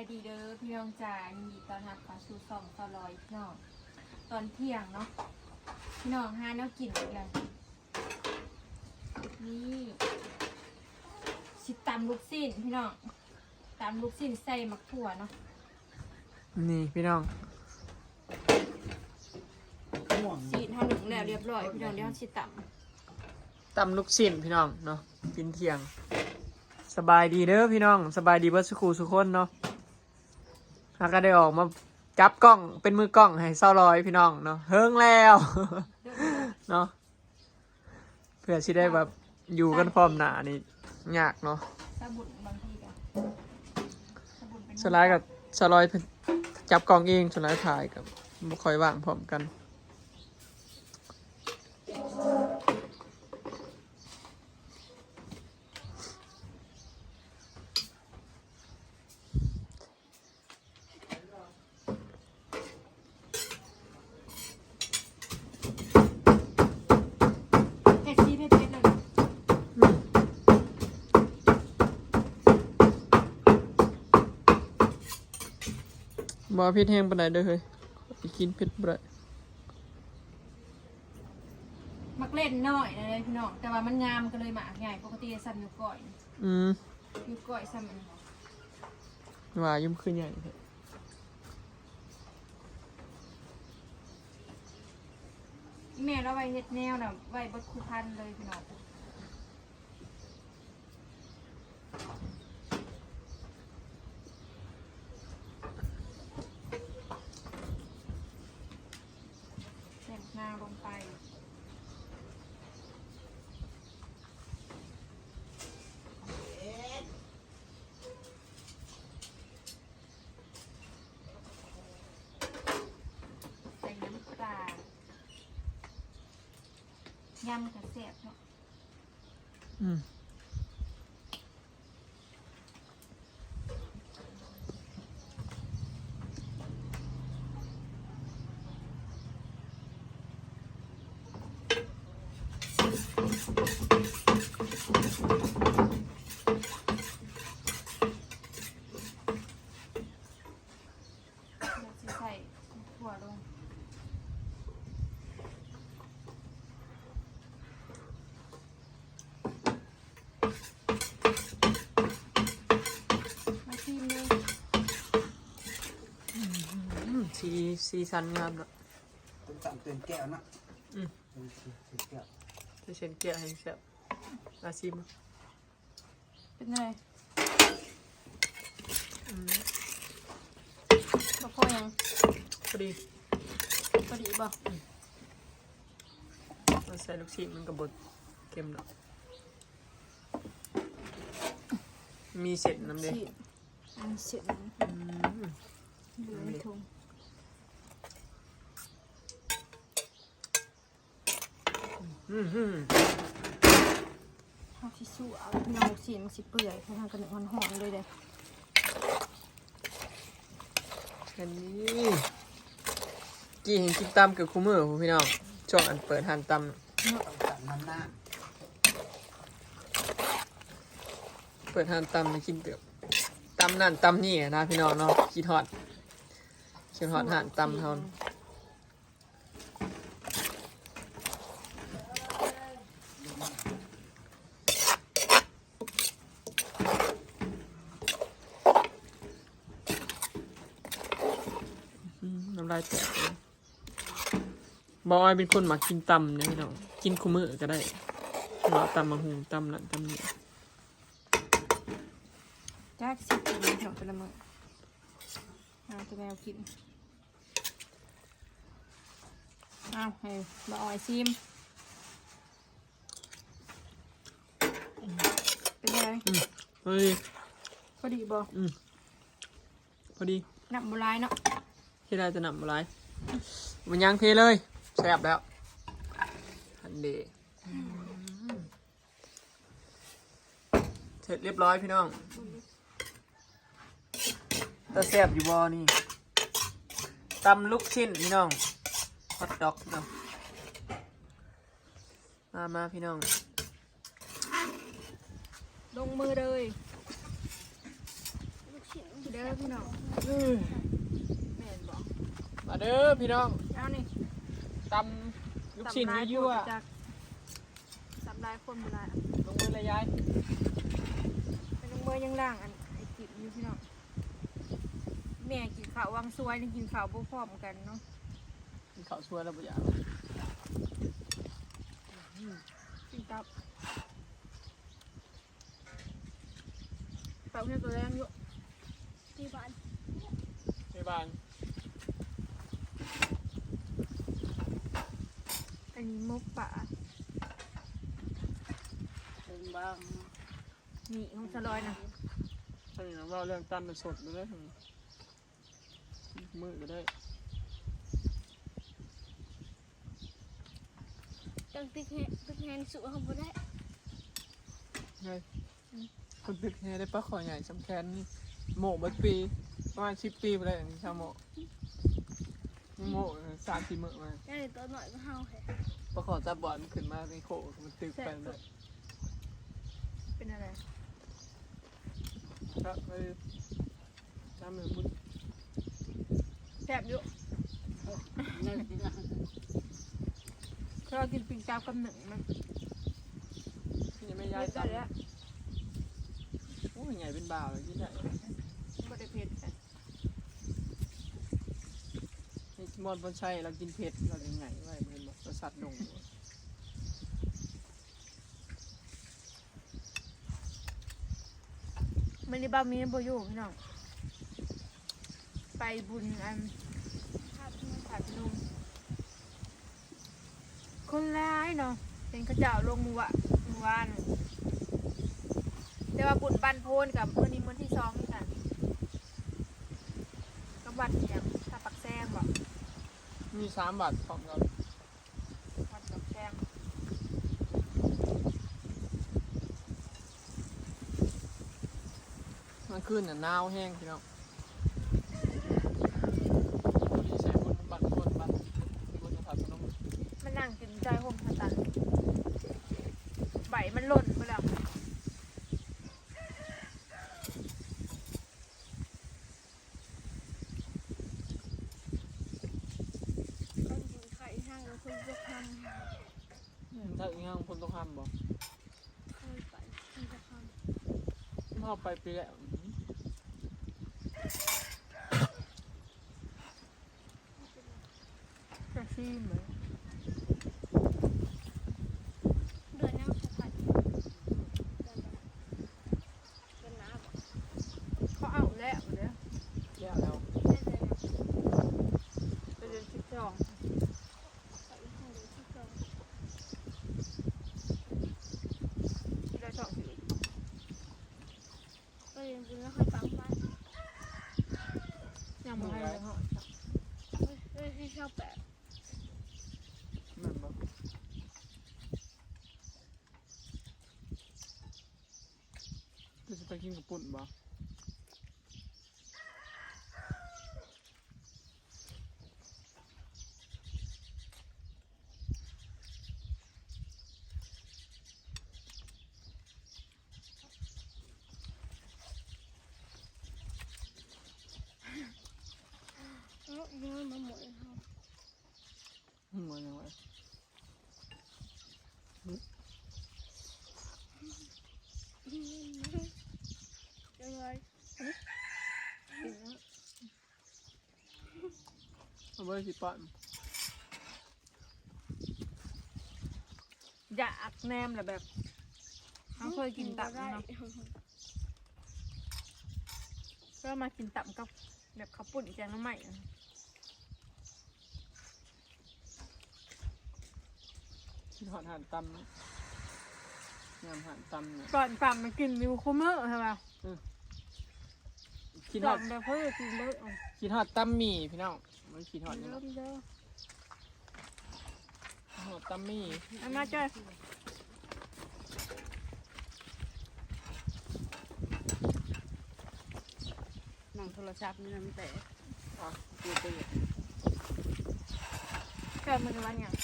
ายดีเด้อพี่น้องจ๋ายินดีต้อนรับเข้าสู่ช่องตลอยพี่น้องตอนเที่ยงเนาะพี่น้องหาแนวกินอีกแล้วนี่สิตำลูกสิ้นพี่น้องตำลูกสิ้นใส่มะขั่วเนาะนี่พี่น้องสีเท่าหนึ่งแล้วเรียบร้อยพี่น้องเดี๋ยวเราสิตตำลูกชิ้นพี่น้องเนาะกินเที่ยงสบายดีเด้อพี่น้อง สบายดีเบิร์สุขูสุกคนเนาะ แล้วก็ได้ออกมาจับกล้องเป็นมือกล้องให้เศร้ารอยพี่น้องเนาะเฮิงแล้วเนาะเพื่อที่ได้แบบอยู่กันพร้อมหนานี่ยากเนาะสบุนบางทีกันสบุนเป็นสลด์กับสลด์เพิ่นจับกล้องเองสไลายถ่ายกับคอยว่างพร้อมกัน เผ็ดซีเผ็ดเผ็ดเลย บ่เผ็ดแห้งปานใดเด้อเฮ้ยไปกินเผ็ดบ่ได้มักเล่นน้อยนะเลยพี่น้องแต่ว่ามันงามก็เลยหมากใหญ่ปกติสั่นอยู่ก่อยอืมอยู่ก่อยสั่นมันว่ายุ่มขึ้นใหญ่เถอะแม่เราไว้เฮ็ดแนวน่ะไว้เบดคูพันเลยพี่น้องเส้นหน้าลงไป ใส่น้ำปลา ยำกระเสียบเนาะอืมเดี๋ยวจะใส่ถั่วลงมาชิมเลย อืม สีสีสันงามเนาะเป็นสั่งเตือนแก้วนะอืมเป็นเตือนแก้วจะเช่นเกลียให้แซ่บอาซิมเป็นไงอืมบะพอยังพอดีพอดีบ่เราใส่ลูกชิ้นมันกับบดเค็มเนาะมีเสร็จน้ำเด้ชีอันเสร็จอืมอยู่ในถุงอืมอืม เอาทิชชู่เอาพี่น้องสีมันสิเปื่อยเพราะทางกระหนึ่งมันหอมเลยเด้แค่นี้กี่เห็นกินตำกับคูมือผมพี่น้องช่วงอันเปิดหันตำเปิดห้านตำมากินเกือบตำนั่นตำนี่นะพี่น้องเนาะคิดฮอดคิดฮอดห่านตำเท่านั้นอืมน้ำลายแตกเลย บอยเป็นคนหมักกินตำเนี่ยพี่น้องกินคุมือก็ได้เราตำมะฮุงตำนั่นตำนี่จ้าสิกินเถอะเป็นละมือเอาตัวแมวกินเอาให้บะออยซิมเป็นไงอืมเฮ้ยพอดีบ่อืมพอดีน้ำบุร้ายเนาะที่ได้จะนำอะไรมันยังเพเลย แซ่บแล้วอันเดเสร็จเรียบร้อยพี่น้องแตะแซ่บอยู่บอนี่ตำลูกชิ้นพี่น้องฮอตดอกเนาะมามาพี่น้อง ลงมือเลยลูกชิ้นเด้อพี่น้องแม่นบอกมาเด้อพี่น้อง เอานี่ ตำลูกชิ้นยั่วจากสำลายคนโบราณๆลงมือเลยยายเป็นลงมือยังล่างอันไอ้จิบอยู่พี่น้องแม่กินข้าววังซวยนี่กินข้าวบ่พร้อมกันเนาะกินข้าวช่วยแล้วบ่อยากกินกับเปล่าเนี่ยตัวแรงอยู่ที่บ้านในบ้าน อันนี้มกป่าเป็นบ้างนี่ของสลอยนะใช่นะว่าเรื่องตำเป็นสดเลยได้มือก็ได้จังติ๊กแฮติ๊กแฮนสู้เขาบ่ได้ไงคนตึกแฮได้ปลาขอใหญ่สำแคนนี่โหมกเบัดปี ประมาณสิบปีไปแล้วนี่ชาวโหมก โหมกสามสี่มื้อมาได้ตัวหน่อยก็เฮาแค่ปลาขอจับบอลขึ้นมาในโคกมันตึกไปเลยเป็นอะไรครับไปน้ำมือมุดแซ่บอยู่นั่นสินะเรากินปิงจับกับหนึ่งมันที่ยังไม่ได้ย้ายได้ตำแล้วโอ้ยใหญ่เป็นบ่าวเลยที่ไหน ไม่ได้เผ็ดแต่ นี่ มอนบนชัยเรากินเผ็ดเรายังไงไว้มันบอกประสาทดงมันนี่บ้ามีนบ่อยู่พี่น้องไปบุญอันภาพที่มันผัดนมคนร้ายเนาะเป็นข้าเจ้าลงมือวะมือวานแต่ว่าบุญบันโพนกับมื่อนี้มื่อที่สองนี่กันกับวัดเนี่ยถ้าปักแซงบอก มีสามบาทของเราวัดปักแซงมันขึ้นน่ะหนาวแห้งพี่น้องพอดีใช้บนบัตรบนบัตรบนสถานพนม มันนั่งกินใจห่มสตันใบมันหล่นไปแล้ว ต้องกินไข่ทางแล้วคนจะท ถ้าอีกอย่างคนต้องทำบ่ำเคยไปคนจะทำ พ่อ ไปปีแล้วจะซีเหมือน เดือนหน้าเขาผัดเดือนเดือนหน้าบอก เขาเอาแล้วเด้อ แย่แล้ว ได้เดือนหน้า ไปเดือนสิบสอง ไปห้องเดือนที่สอง ที่ได้สองสิบ ไปเรียนบุญแล้วค่อยปังบ้าน ยังไม่ให้เฮ้ยเฮ้ชอบแปดแม่นบ่จะไปกินกับปุ่นบ่ เอ้ายังไม่มาหมดเลยเขา หัวยังไง ยังไง อาไว้สิป้นอยากแนมแหละแบบเขาเคยกินตับได้เนาะก็มากินตับกับแบบข้าวปุ่นอีกแกงน้ำใหม่อะที่ทอดห่านตำยำห่านตำเนี่ยก่อนปั่มมากินมิวคูเมอร์ใช่ป่ะคิดจทออดดแบบเพื่อกินเลยอะคิดทอดตำหมี่พี่น้อง มันคิดทอดนี่เริ่เนาะมเด้อทอดตำหมี่อันน่าจ้อยนั่งโทรศัพท์นี่นะมันแต่อะดูไปเลยเกิดมันวันอย่าง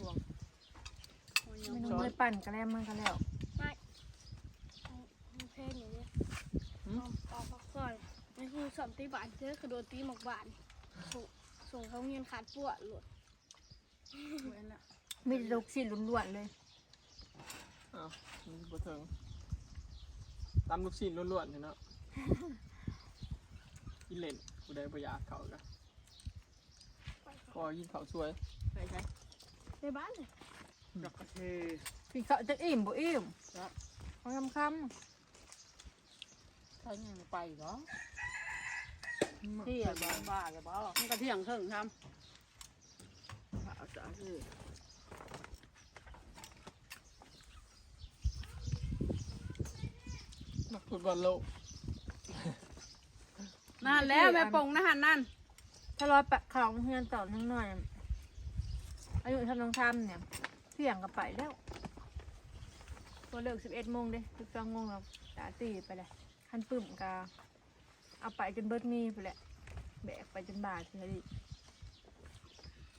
บวงเมนูมือปั่นกระแลมมันก็แล้ว สอบ ตีบานเจอกระโดดตีหมกบานส่งส่งเขาเงียนขาดปวดหลุดเว้นละมีแต่ลูกชิ้นล้วนๆเลยอ้าวมันบ่ถึงตำลูกชิ้นล้วนๆเนี่ยเนาะกินเล่นกูได้ประหยัดเขากะพอยินเขาวสวยไปใช้ในบ้านเลยดอกกระเทกินข้าวจะอิ่มบ่อิ่มครับเขาคำคถ้ายังไปเหรอำ เที่ยงบ้าบ้าเลยบ้ามันก็เที่ยงครึ่งทำข้าวสารคือนักฟุตบอลโลกนั่นแล้วแม่ปงนะฮันนั่นถ้ารอปะเขาเฮือนต่อทั้งหน่อย อายุทำน้องทำเนี่ยเที่ยงก็ไปแล้วตัวเลิกสิบเอ็ดโมงเด้สิบสองโมงเราตาตีไปเลยคันปึ่มกา เอาไปจนเบิดมีไปแหละแบกไปจนบาดเสียดิ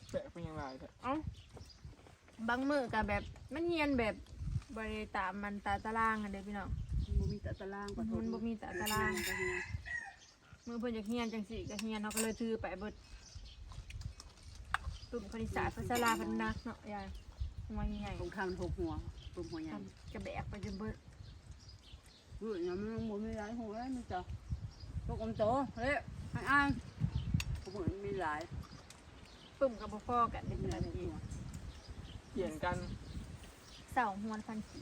แปะเป็นยังไงเถอะเอ้าบางมือกับแบบมันเฮียนแบบบริตามมันตาตารางกันเด้พี่น้องมันมีแต่ตารางกว่ามันบ่มีแต่ตาราง มือเพิ่นอยากเฮียนจังสิก็เฮียนเนาะก็เลยถือไปเบิดตุ่มคณิตศาสตร์ภาษาลาวพันนักเนาะยายหัวใหญ่ตรงทางหกหัวปุ่มหัวใหญ่ๆกระแบกไปจนเบิดเฮ้ยยังมันหมุนไม่ได้หัวเลยมันจะต กอมโตเฮ้ยไอ้อ้างผมเหมือนมีหลายปึ่มกับบ่พอกันเด็กมีหลายนาทีหัวเปลี่ยนกันเสาหัวพันสี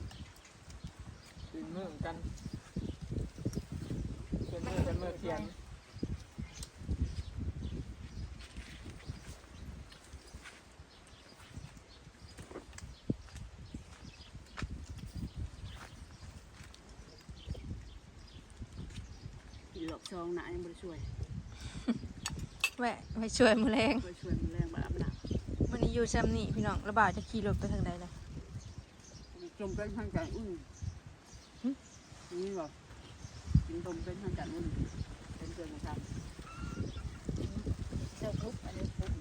เปลี่ยนมือกันเปลี่ยนมือเป็นมือเทียน อีหลอก ชองหนายังไม่ได้ช่วยแหวะไปช่วยมือแรงไปช่วยมันแรงบาปหนักวันนี้อยู่ซ้ำนี่พี่น้องระบาดจะขี่รถไปทางใดล่ะจมเป็นทางการอุ่นนี่หรอกินจมเป็นทางการอุ่นเป็นเกินทำเจ้าทุกอันนี้ทุก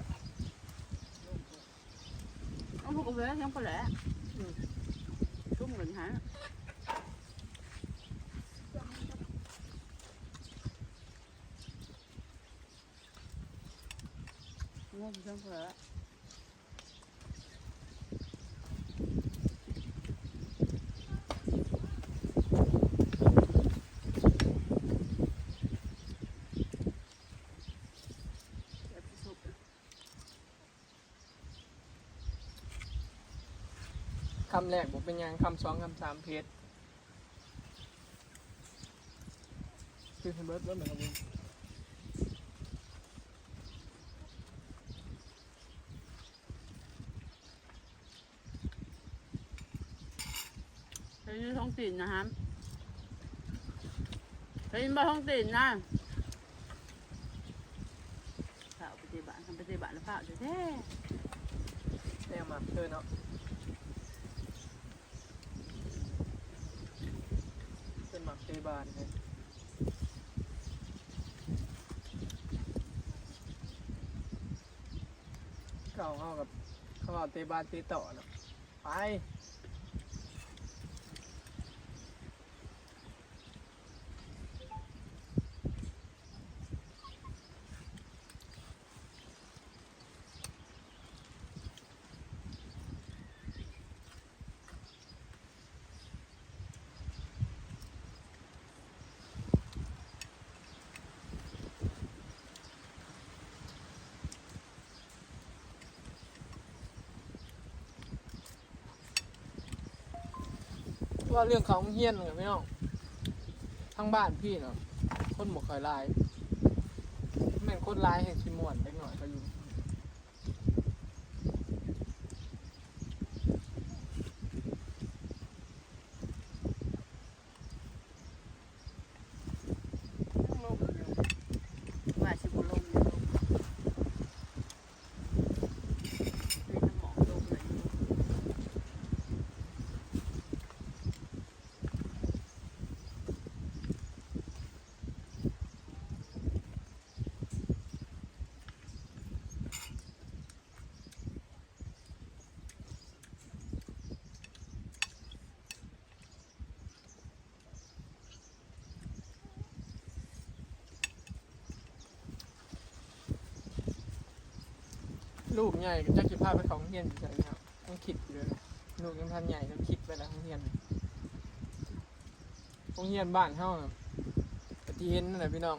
เอาพวกเอาไว้ยังพอแหละชุ่มเงินฮะ งงจังเลยคำแรกผมเป็นยังคำสองคำสามเพจคือเบิร์ดเบิร์ดเหมือนกัน เฮ้ยนี่ท้องติ่นนะฮะเฮ้ยมาท้องติ่นนะข้าวปฏิบัติทำปฏิบัติแล้วข้าวแท้แนวมาเธอนเนาะเป็นหมักเตบานเลยเก่าเข้ากับเขาเอาเตบานเตต่อเนาะไป ว่าเรื่องของเฮียนกับพี่น้องทั้งบ้านพี่เนาะคนหมกคอยลายแม่นคนลายแห่งชิมวนเล็กหน่อยก็อยู่ลงอยู่ ๆว่าสิบุลมเนี่ยลมมีน้ำหมอกลมเลย เลูกใหญ่ก็จะคิดภาพไปของเฮียนอยู่ใจครับต้องคิดอยู่เลยลูกยังทันใหญ่ต้องคิดไปแล้วของเฮียนของเฮียนบ้านเฮาน่ะก็ที่เห็นนั่นแหละพี่น้อง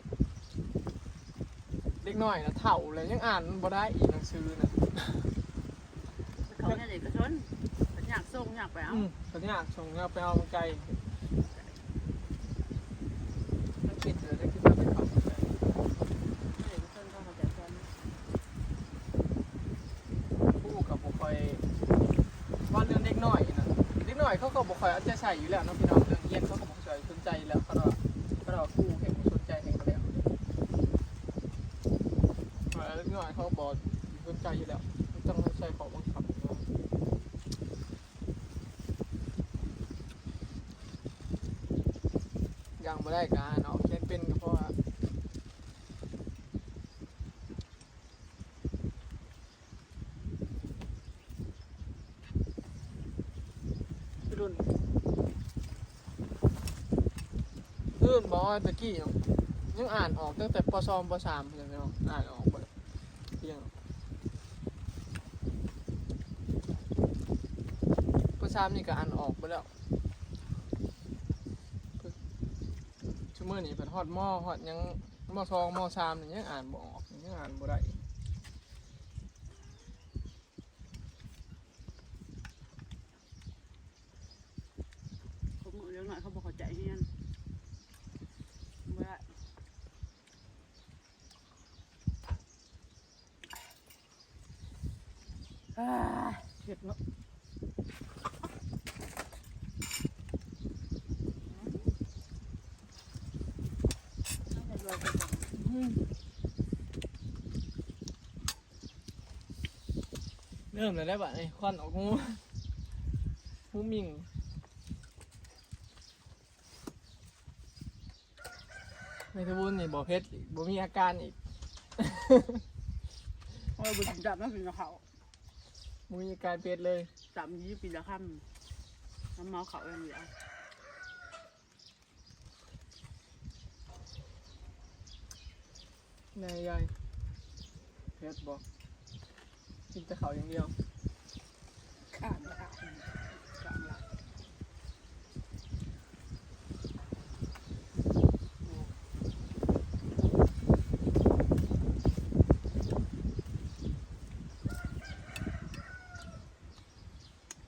เล็กน้อยนะเถ่าเลยยังอ่านบ่ได้อีกหนังสือนะเขาเนี่ยเด็กกระชนมันอยากส่งอยากไปเอาอืมตอนนี้อยากส่งเอาไปเอามาไกลต้องคิดเลยต้องคิดว่าไปเขาไกล เด็กกระชนเขาเขาจะชน ผู้กับบุคอยว่าเรื่องเด็กน้อยนะเด็กน้ อยเขาก็บุคอยเอาใจใส่อยู่แล้วเนาะพี่น้องเรื่องเรียนเขาก็บุคอยสนใจแล้วเขาเราเขาเราคู่แห่งสนใจแข่งกันแล้วว่าเด็กน้อยเขาบอกสนใจอยู่แล้วไม่ต้องใช้ของบังคับเนาะยังไม่ได้การเนาะเขียนเป็นก็เพราะว่า รุ่นรุ่นบอกว่าตะกี้ยังอ่านออกตั้งแต่ปสองปสามเลยเนาะอ่านออกหมดเพียงปสามนี่ก็อ่านออกไปแล้วชั่วโมงนี้เป็นฮอดหม้อฮอดยังหม้อสองหม้อสามนี่ยังอ่านบ่ออกยังอ่านบ่ได้ เขามือเลี้ยงหน่อยเขาบอกเขาใจเฮียนไม่ได้อ่า เผ็ดเนาะเริ่มเลยได้ปะนี่ควันออกหูหูมิงในทบุญนี่บ่เพชรอีกบ่มีอาการอีกเพราะว่าบุญจับมันเป็นเขาบ่ มีอาการเพชรเลยจับยี่ปีละค่ำน้ำเมาเขาอย่างเดียวนายยายเพชรบ่กินแต่เขาวอย่างเดียวข้ามละข้ามข้ามละ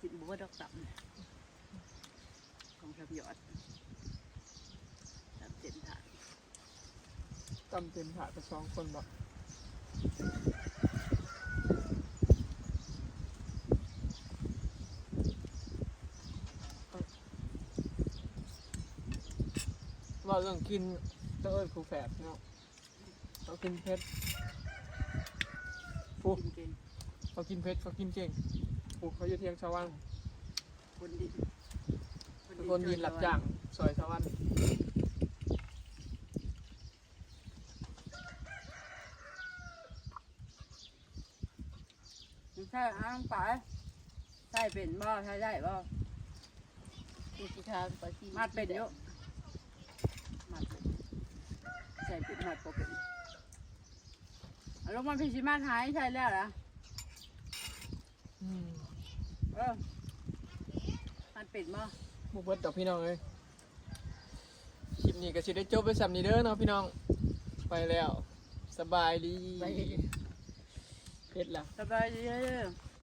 กินบัวดอกตับเนี่ยของชาพิยอดตับเจ็ดถาด ตำเต็มถาดไปสองคนบ่ว่าเรื่องกินต้องเอิ้นครูแฝดเนาะเขากินเพชรโอ้กินเก่งเขากินเพชรเขากินเก่งโอ้เขาอยู่เทียงชาววังคนดีเป็นคนยืนหลับจ้างซอยชาววัน ใช่อ้างไปใช่เป็นบ่ใช่ได้บ่ที่ที่ทางไปที่มาดเป็นเยอะมาดเป็นใช่เป็นมาดก็เป็นเอาลงมาพิชิมาดหายใช่แล้วล่ะอืมเออมันเป็นบ่บุกเบิดดอกพี่น้องเลยคลิปนี้ก็สิได้จบไปสำนี้เด้อเนาะพี่น้อง ไปแล้ว สบายดี เ